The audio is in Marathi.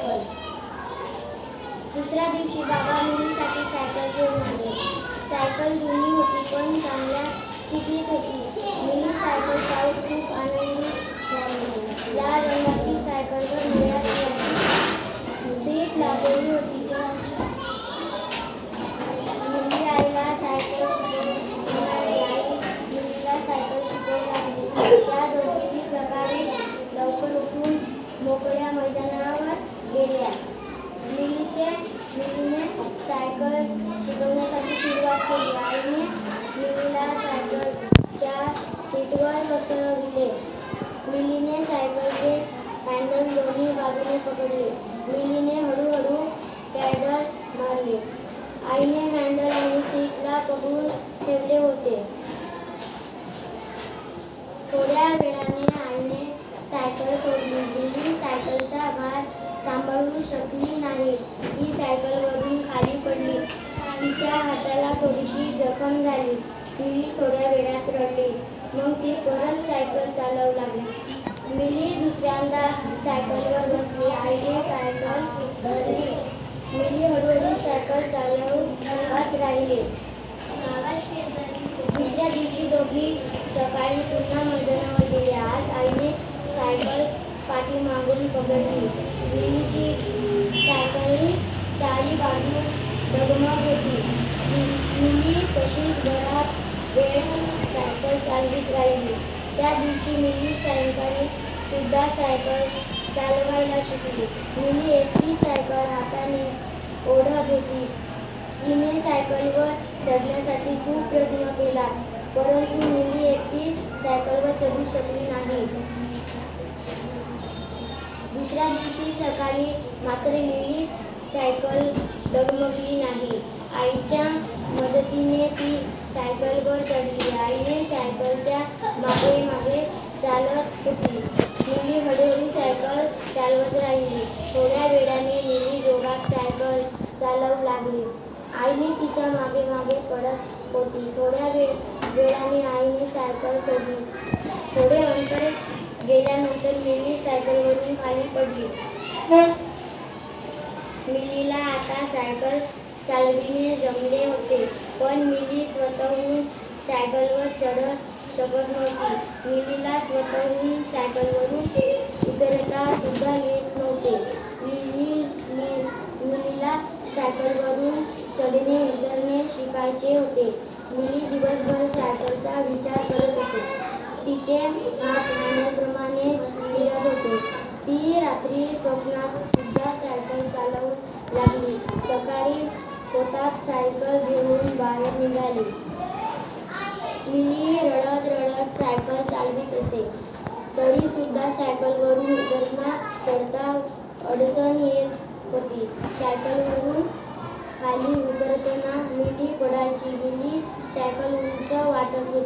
सायकल दुसऱ्या दिवशी बाबा मुलीसाठी सायकल घेऊन आले सायकल जुनी होती पण चांगल्या स्थितीत होती मिली सायकल चालवून खूप आनंदी झाली लाल रंगाची सायकलवर निळ्या रंगाची सीट लागलेली होती मुली आईला सायकल शिकवणारी आई मुलीला सायकल शिकवू लागली त्या दोघीही सकाळी लवकर उठून मोकळ्या मैदानावर गेल्या मिलीचे मिलीने सायकल शिकवण्यासाठी सुरुवात मिलीला सायकलच्या सीटवर बसविले. मिलीने सायकलचे हँडल दोन्ही बाजूने पकडले. मिलीने हळूहळू पॅडल मारले. आईने हँडल आणि सीटला पकडून ठेवले होते. थोड्या वेळाने आईने सायकल सोडली. मिली सायकलचा भार सांभाळू शकली नाही ती सायकलवरून खाली पडली तिच्या हाताला थोडीशी जखम झाली. मिली थोड्या वेळात रडली. मग ती परत सायकल चालवू लागली. मिली दुसऱ्यांदा सायकलवर बसली आईने सायकल धरली. मिली हळूहळू सायकल चालवत राहिले. दुसऱ्या दिवशी दोघी सकाळी पुन्हा मैदानावर गेले. आज आईने सायकल पाठीमागून पकडली. मिलीची सायकल चारी बाजू डगमग होती मि- मिली तशीच बराच वेळ सायकल चालवीत राहिली. त्या दिवशी मी सायंकाळी सुद्धा सायकल चालवायला शिकली. मुली एकटी सायकल हाताने ओढत होती. तिने सायकलवर चढण्यासाठी खूप प्रयत्न केला परंतु मुली एकटी सायकलवर चढू शकली नाही. दुसऱ्या दिवशी सकाळी मात्र लिलीच सायकल डगमगली नाही. आईच्या मदतीने ती सायकलवर चढली. आईने सायकलच्या मागे मागे चालत होती. मुली हळूहळू सायकल चालवत राहिली. थोड्या वेळाने मिली जोरात सायकल चालवू लागली. आईने तिच्यामागे मागे पडत होती. थोड्या वेळ वेळाने आईने सायकल सोडली. थोडे अंतर गेल्यानंतर मिली सायकलवरून खाली पडली. मिलीला आता सायकल चालविणे जमले होते. पण मिली स्वतःहून सायकलवर चढत शकत नव्हती. मिलीला स्वतःहून सायकलवरून उतरता सुद्धा येत नव्हते. मिली मिलीला सायकलवरून चढणे उतरणे शिकायचे होते. मिली दिवसभर सायकलचा विचार करत असे. तिचे हात मानप्रमाणे फिरत होते. ती रात्री स्वप्नात सुद्धा सायकल चालवू लागली. सकाळी पोतात सायकल घेऊन बाहेर निघाली. मिली रडत रडत सायकल चालवीत असे. तरी सुद्धा सायकलवरून उतरता चढता अडचण येत होती. सायकलवरून खाली उतरताना मिली पडायची. मिली सायकल उंच वाटत होती.